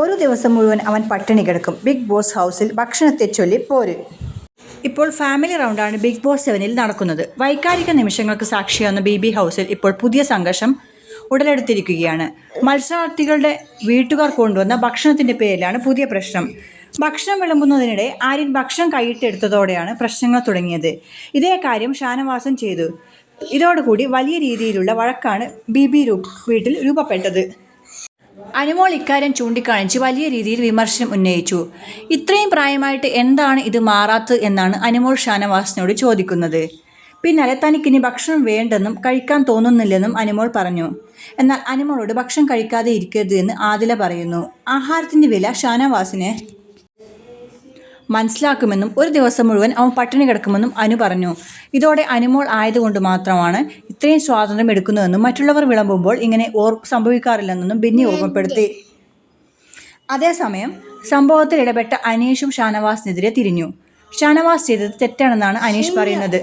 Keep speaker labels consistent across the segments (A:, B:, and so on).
A: ഒരു ദിവസം മുഴുവൻ അവൻ പട്ടിണി കിടക്കും. ബിഗ് ബോസ് ഹൗസിൽ ഭക്ഷണത്തെ ചൊല്ലി പോര്. ഇപ്പോൾ ഫാമിലി റൗണ്ടാണ് ബിഗ് ബോസ് സെവനിൽ നടക്കുന്നത്. വൈകാരിക നിമിഷങ്ങൾക്ക് സാക്ഷിയാവുന്ന ബി ബി ഹൗസിൽ ഇപ്പോൾ പുതിയ സംഘർഷം ഉടലെടുത്തിരിക്കുകയാണ്. മത്സരാർത്ഥികളുടെ വീട്ടുകാർ കൊണ്ടുവന്ന ഭക്ഷണത്തിന്റെ പേരിലാണ് പുതിയ പ്രശ്നം. ഭക്ഷണം വിളമ്പുന്നതിനിടെ ആര്യൻ ഭക്ഷണം കൈയിട്ടെടുത്തതോടെയാണ് പ്രശ്നങ്ങൾ തുടങ്ങിയത്. ഇതേ കാര്യം ഷാനവാസൻ ചെയ്തു. ഇതോടുകൂടി വലിയ രീതിയിലുള്ള വഴക്കാണ് ബി ബി വീട്ടിൽ രൂപപ്പെട്ടത്. അനുമോൾ ഇക്കാര്യം ചൂണ്ടിക്കാണിച്ച് വലിയ രീതിയിൽ വിമർശനം ഉന്നയിച്ചു. ഇത്രയും പ്രായമായിട്ട് എന്താണ് ഇത് മാറാത്തത് എന്നാണ് അനുമോൾ ഷാനവാസിനോട് ചോദിക്കുന്നത്. പിന്നാലെ തനിക്കിനി ഭക്ഷണം വേണ്ടെന്നും കഴിക്കാൻ തോന്നുന്നില്ലെന്നും അനുമോൾ പറഞ്ഞു. എന്നാൽ അനുമോളോട് ഭക്ഷണം കഴിക്കാതെ ഇരിക്കരുത് എന്ന് ആദില പറയുന്നു. ആഹാരത്തിന്റെ വില ഷാനവാസിനെ മനസ്സിലാക്കുമെന്നും ഒരു ദിവസം മുഴുവൻ അവൻ പട്ടിണി കിടക്കുമെന്നും അനു പറഞ്ഞു. ഇതോടെ അനുമോൾ ആയതുകൊണ്ട് മാത്രമാണ് ഇത്രയും സ്വാതന്ത്ര്യം എടുക്കുന്നുവെന്നും മറ്റുള്ളവർ വിളമ്പുമ്പോൾ ഇങ്ങനെ ഓർ സംഭവിക്കാറില്ലെന്നും ബിന്നി ഓർമ്മപ്പെടുത്തി. അതേസമയം സംഭവത്തിൽ ഇടപെട്ട അനീഷും ഷാനവാസിനെതിരെ തിരിഞ്ഞു. ഷാനവാസ് ചെയ്തത് തെറ്റാണെന്നാണ് അനീഷ് പറയുന്നത്.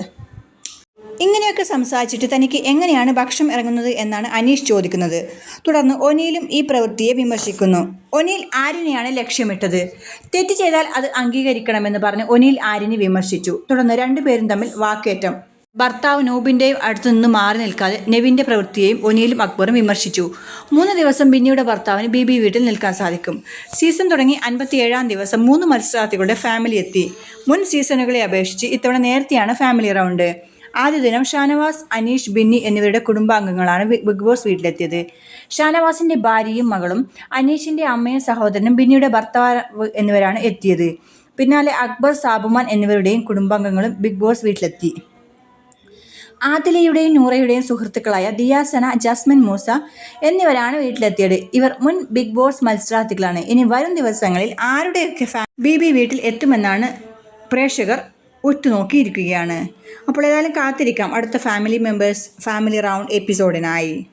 A: ഇങ്ങനെയൊക്കെ സംസാരിച്ചിട്ട് തനിക്ക് എങ്ങനെയാണ് ഭക്ഷണം ഇറങ്ങുന്നത് എന്നാണ് അനീഷ് ചോദിക്കുന്നത്. തുടർന്ന് ഒനീലും ഈ പ്രവൃത്തിയെ വിമർശിക്കുന്നു. ഒനീൽ ആര്യനെയാണ് ലക്ഷ്യമിട്ടത്. തെറ്റ് ചെയ്താൽ അത് അംഗീകരിക്കണമെന്ന് പറഞ്ഞ് ഒനീൽ ആര്യനെ വിമർശിച്ചു. തുടർന്ന് രണ്ടുപേരും തമ്മിൽ വാക്കേറ്റം. ഭർത്താവ് നൂബിന്റെയും അടുത്തു നിന്ന് മാറി നിൽക്കാതെ നെവിന്റെ പ്രവൃത്തിയെയും ഒനിയിലും അക്ബറും വിമർശിച്ചു. മൂന്ന് ദിവസം ബിന്നിയുടെ ഭർത്താവിന് ബി ബി വീട്ടിൽ നിൽക്കാൻ സാധിക്കും. സീസൺ തുടങ്ങി അൻപത്തിയേഴാം ദിവസം മൂന്ന് മത്സരാർത്ഥികളുടെ ഫാമിലി എത്തി. മുൻ സീസണുകളെ അപേക്ഷിച്ച് ഇത്തവണ നേരത്തെയാണ് ഫാമിലി റൗണ്ട്. ആദ്യ ദിനം ഷാനവാസ് അനീഷ് ബിന്നി എന്നിവരുടെ കുടുംബാംഗങ്ങളാണ് ബിഗ് ബോസ് വീട്ടിലെത്തിയത്. ഷാനവാസിന്റെ ഭാര്യയും മകളും അനീഷിന്റെ അമ്മയും സഹോദരനും ബിന്നിയുടെ ഭർത്താവ് എന്നിവരാണ് എത്തിയത്. പിന്നാലെ അക്ബർ സാബുമാൻ എന്നിവരുടെയും കുടുംബാംഗങ്ങളും ബിഗ് ബോസ് വീട്ടിലെത്തി. ആദിലയുടെയും നൂറയുടെയും സുഹൃത്തുക്കളായ ദിയാസന ജസ്മിൻ മൂസ എന്നിവരാണ് വീട്ടിലെത്തിയത്. ഇവർ മുൻ ബിഗ് ബോസ് മത്സരാർത്ഥികളാണ്. ഇനി വരും ദിവസങ്ങളിൽ ആരുടെയൊക്കെ ഫാൻ ബി ബി വീട്ടിൽ എത്തുമെന്നാണ് പ്രേക്ഷകർ ഒറ്റുനോക്കിയിരിക്കുകയാണ് അപ്പോൾ ഏതായാലും കാത്തിരിക്കാം. അടുത്ത ഫാമിലി മെമ്പേഴ്സ് ഫാമിലി റൗണ്ട് എപ്പിസോഡിനായി.